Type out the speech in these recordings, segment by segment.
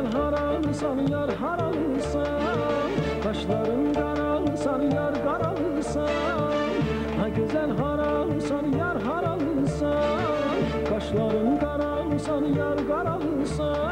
güzel haralısan yar haralısan Kaşların karalısan yar karalısan Ha güzel haralısan yar haralısan Kaşların karalısan yar karalısan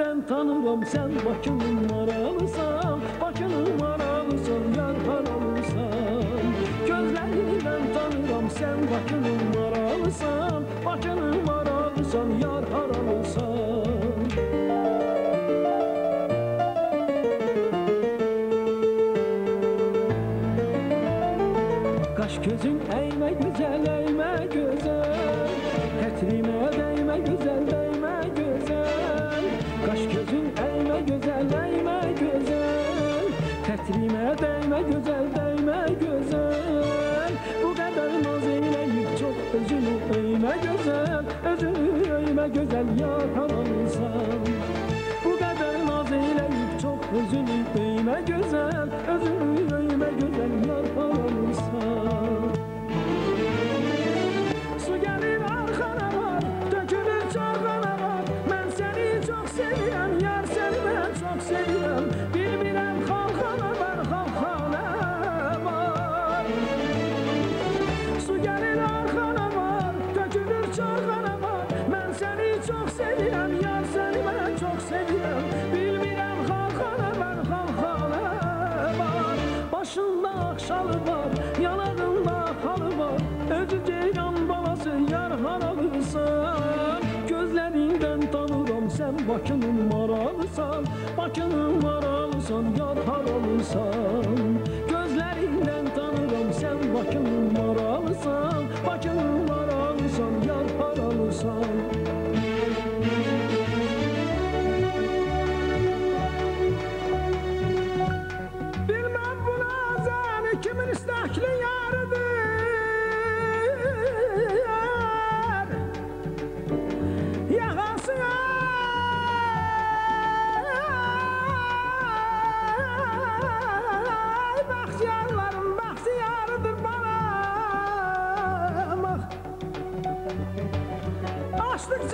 Gözlerinden tanırım sen Bakının maralısan Bakının maralısan yar haralısan Gözlerinden tanırım sen Bakının maralısan Bakının maralısan yar haralısan Kaş gözün Hetrime değme güzel değme güzel. Bu kadar naz eyleyip çok özünü eğme güzel. Özünü eğme güzel yar haramsan Bu kadar naz eyleyip çok özünü eğme güzel. Özünü çarkana var Ben seni çok seviyorum, seni ben çok seviyorum. Bilmirem kalkana var, kalkana var. Başında akşalı var, yanağında halı var. Özü balası yar haralısan Gözlerinden tanırım sen Bakının maralısan Bakının maralısan yar haralısan Gözlerinden tanırım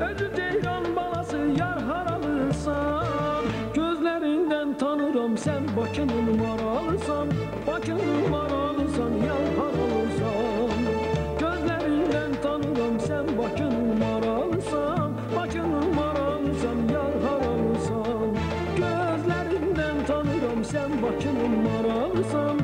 Öldü Ceylan balası yar haralısan Gözlerinden tanırım sen Bakı'nın maralısan Bakı'nın maralısan yar haralısan Gözlerinden tanırım sen Bakı'nın maralısan Bakı'nın maralısan yar haralısan Gözlerinden tanırım sen Bakı'nın maralısan